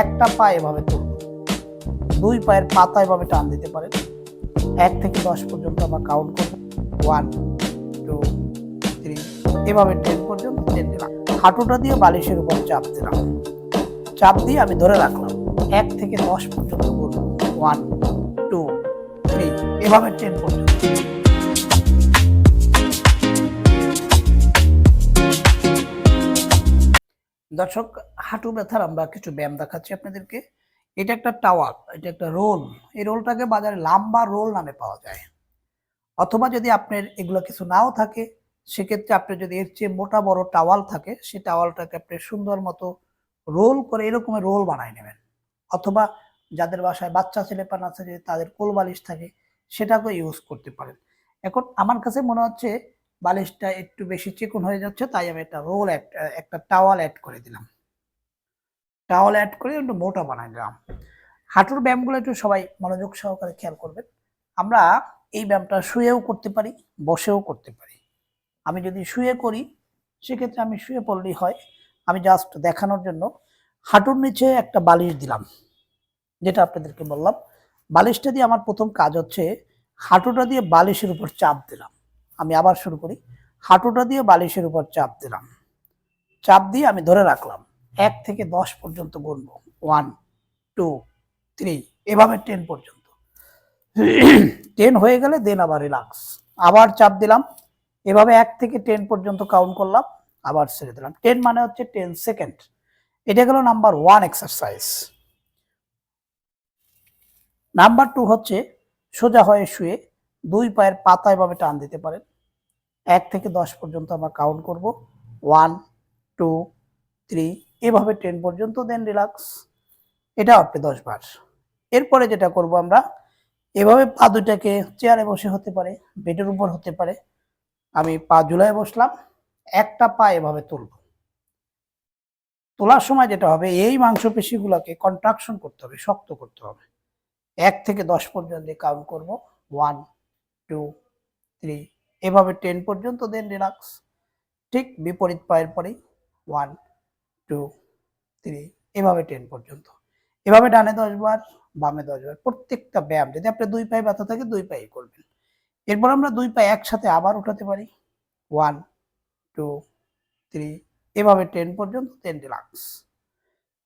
একটা পা এভাবে তুলব দুই পায়ের পাতা এভাবে টান দিতে পারেন। এক থেকে দশ পর্যন্ত আমরা কাউন্ট করব। ওয়ান টু থ্রি এভাবে টেন পর্যন্ত টেন দিলাম। হাঁটুটা দিয়ে বালিশের উপর চাপ দিলাম। চাপ দিয়ে আমি ধরে রাখলাম। এক থেকে দশ পর্যন্ত করব। ওয়ান টু থ্রি এভাবে টেন পর্যন্ত। দর্শক হাঁটু ব্যথার আমরা কিছু ব্যায়াম দেখাচ্ছি আপনাদেরকে। এটা একটা টাওয়ার এটা একটা রোল। এই রোলটাকে বাজারে লাম্বা রোল নামে পাওয়া যায়। অথবা যদি আপনার এগুলো কিছু নাও থাকে, সেক্ষেত্রে আপনি যদি এর চেয়ে মোটা বড় টাওয়াল থাকে, সেই টাওয়ালটাকে আপনি সুন্দর মতো রোল করে এরকম রোল বানায় নেবেন। অথবা যাদের বাসায় বাচ্চা ছেলেপান আছে, যে তাদের কোল বালিশ থাকে সেটাকে ইউজ করতে পারেন। এখন আমার কাছে মনে হচ্ছে বালিশটা একটু বেশি চিকন হয়ে যাচ্ছে, তাই আমি একটা রোল একটা টাওয়াল অ্যাড করে দিলাম। টাওয়াল অ্যাড করে একটু মোটা বানাই দিলাম হাঁটুর ব্যায়ামগুলো একটু সবাই মনোযোগ সহকারে খেয়াল করবেন। আমরা এই ব্যায়ামটা শুয়েও করতে পারি, বসেও করতে পারি। আমি যদি শুয়ে করি, সেক্ষেত্রে আমি শুয়ে পড়লেই হয়। আমি জাস্ট দেখানোর জন্য হাঁটুর নিচে একটা বালিশ দিলাম, যেটা আপনাদেরকে বললাম। বালিশটা দিয়ে আমার প্রথম কাজ হচ্ছে হাঁটুটা দিয়ে বালিশের উপর চাপ দিলাম। আমি আবার শুরু করি। হাঁটুটা দিয়ে বালিশের উপর চাপ দিলাম। চাপ দিয়ে আমি ধরে রাখলাম। এক থেকে দশ পর্যন্ত গুনব ওয়ান টু থ্রি এভাবে টেন পর্যন্ত। টেন হয়ে গেলে দেন আবার রিলাক্স আবার চাপ দিলাম। এভাবে এক থেকে টেন পর্যন্ত কাউন্ট করলাম। আবার ছেড়ে দিলাম। টেন মানে হচ্ছে টেন সেকেন্ড এটা গেল number one exercise number two হচ্ছে সোজা হয়ে শুয়ে দুই পায়ের পাতা এভাবে টান দিতে পারেন। এক থেকে দশ পর্যন্ত আমরা কাউন্ট করব। ওয়ান টু থ্রি এভাবে টেন পর্যন্ত দেন রিল্যাক্স এটা আপনি দশ বার। এরপরে যেটা করব আমরা, এভাবে পা দুটাকে চেয়ারে বসে হতে পারে বেডের উপর হতে পারে। আমি পা ঝুলায় বসলাম, একটা পা এভাবে তুলব। তোলার সময় যেটা হবে, এই মাংসপেশিগুলোকে কন্ট্রাকশন করতে হবে, শক্ত করতে হবে। এক থেকে দশ পর্যন্ত কাউন্ট করব। ওয়ান টু থ্রি এভাবে টেন পর্যন্ত দেন রিল্যাক্স ঠিক বিপরীত পায়ের পরেই ওয়ান টু থ্রি এভাবে টেন পর্যন্ত। এভাবে ডানে দশ বার, বামে দশ বার, প্রত্যেকটা ব্যায়াম যদি আপনার দুই পায়ে ব্যথা থাকে, দুই পায়ে করবেন। এরপর আমরা দুই পায়ে একসাথে আবার উঠাতে পারি। ওয়ান, টু, থ্রি, এভাবে টেন পর্যন্ত, টেন রিল্যাক্স।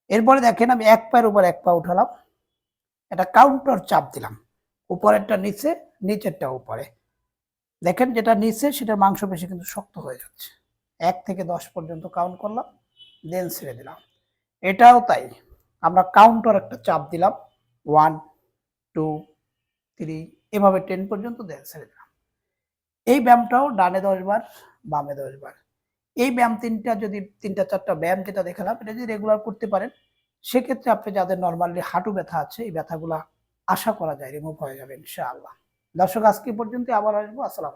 এরপরে দেখেন আমি এক পায়ের উপর এক পা উঠালাম। একটা কাউন্টার চাপ দিলাম। উপরেরটা নিচে, নিচেরটা উপরে। দেখেন যেটা নিচে সেটা মাংস বেশি কিন্তু শক্ত হয়ে যাচ্ছে। এক থেকে দশ পর্যন্ত কাউন্ট করলাম দেন ছেড়ে দিলাম। এটাও তাই। আমরা কাউন্টার একটা চাপ দিলাম। ওয়ান টু থ্রি এভাবে টেন পর্যন্ত ছেড়ে দিলাম। এই ব্যায়ামটাও ডানে দশ বার, বামে দশ বার। এই ব্যায়াম তিনটা যদি, তিনটা চারটা ব্যায়াম যেটা দেখালাম, এটা যদি রেগুলার করতে পারেন, সেক্ষেত্রে আপনি যাদের নর্মালি হাঁটু ব্যথা আছে, এই ব্যথাগুলা আশা করা যায় রিমুভ হয়ে যাবে, ইনশাআল্লাহ। দর্শক, আজকে পর্যন্ত আবার আসব। আসসালাম